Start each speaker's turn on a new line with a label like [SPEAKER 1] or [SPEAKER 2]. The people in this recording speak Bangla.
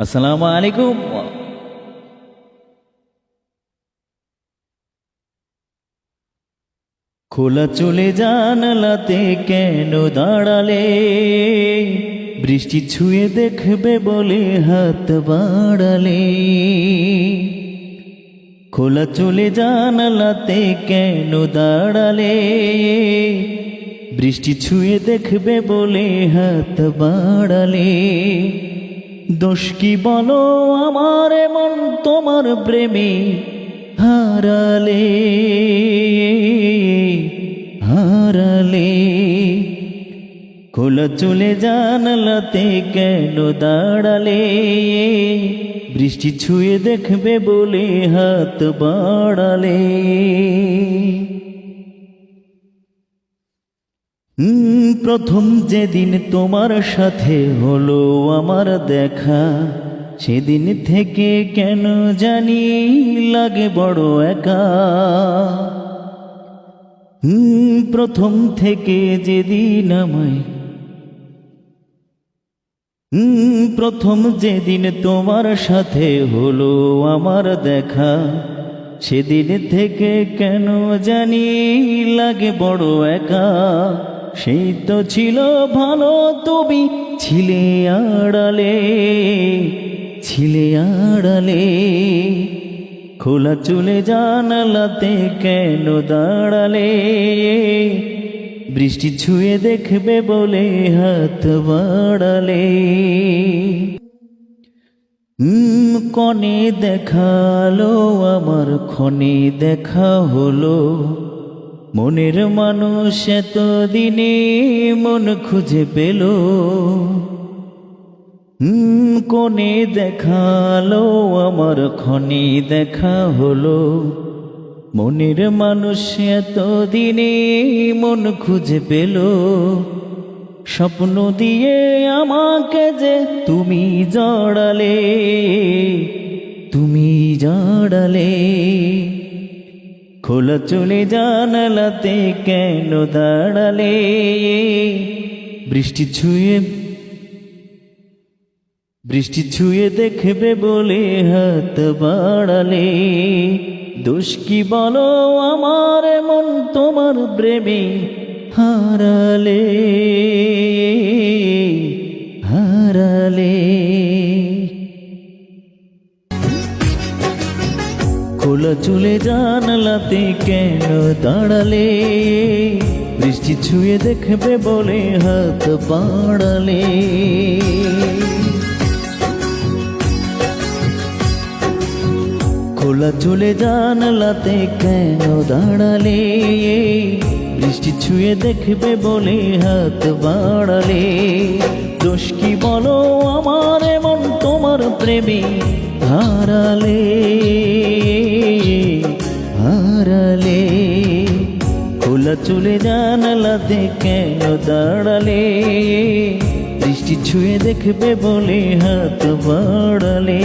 [SPEAKER 1] আসসালামু আলাইকুম। খোলা চলে জানালাতে কেন দাঁড়ালে? বৃষ্টি ছুঁয়ে দেখবে বলে হাত বাড়ালে। খোলা চলে জানালাতে কেন দাঁড়ালে? বৃষ্টি ছুঁয়ে দেখবে বলে হাত বাড়ালে। দোষ কি বলো আমার মন তোমার প্রেমে? হারালে হারালে। খোলা চলে জানালাতে কেন দাঁড়ালে? বৃষ্টি ছুঁয়ে দেখবে বলে হাত বাড়ালে। প্রথম যেদিন তোমার সাথে হলো আমার দেখা, সেদিন থেকে কেন জানি লাগে বড় একা। প্রথম থেকে যেদিন আমায় প্রথম যেদিন তোমার সাথে হলো আমার দেখা, সেদিন থেকে কেন জানি লাগে বড় একা। সেই তো ছিল ভালো, তুমি ছিলে আড়ালে ছিলে আড়ালে। খোলা চুলে জানালাতে কেন দাঁড়ালে? বৃষ্টি ছুঁয়ে দেখবে বলে হাত বাড়ালে। কনে দেখাল, আমার ক্ষণে দেখা হলো। মনের মানুষ এতদিনে মন খুঁজে পেল। হুম, কোনে দেখাল আমার খনি দেখা হলো। মনের মানুষ এতদিনে মন খুঁজে পেল। স্বপ্ন দিয়ে আমাকে যে তুমি জড়ালে তুমি জড়ালে। খোলা চলে জানালাতে কেন দাঁড়ালে? বৃষ্টি ছুঁয়ে বৃষ্টি ছুঁয়ে দেখবে বলে হাত বাড়ালে। দোষ কি বলো আমার মন তোমার প্রেমে হারালে? খোলা চলে জানালাতে কেন দাঁড়ালে? বৃষ্টি ছুঁয়ে দেখবে বলে হাত বাড়ালে। খোলা চলে জানালাতে কেন দাঁড়ালে? বৃষ্টি ছুঁয়ে দেখবে বলে হাত বাড়ালে। দোষ কি বলো আমার মন তোমার প্রেমে? হারালে হারালে। খোলা চলে জানালাতে কেন দাঁড়ালে। দৃষ্টি ছুঁয়ে দেখবে বলে হাত বাড়ালে।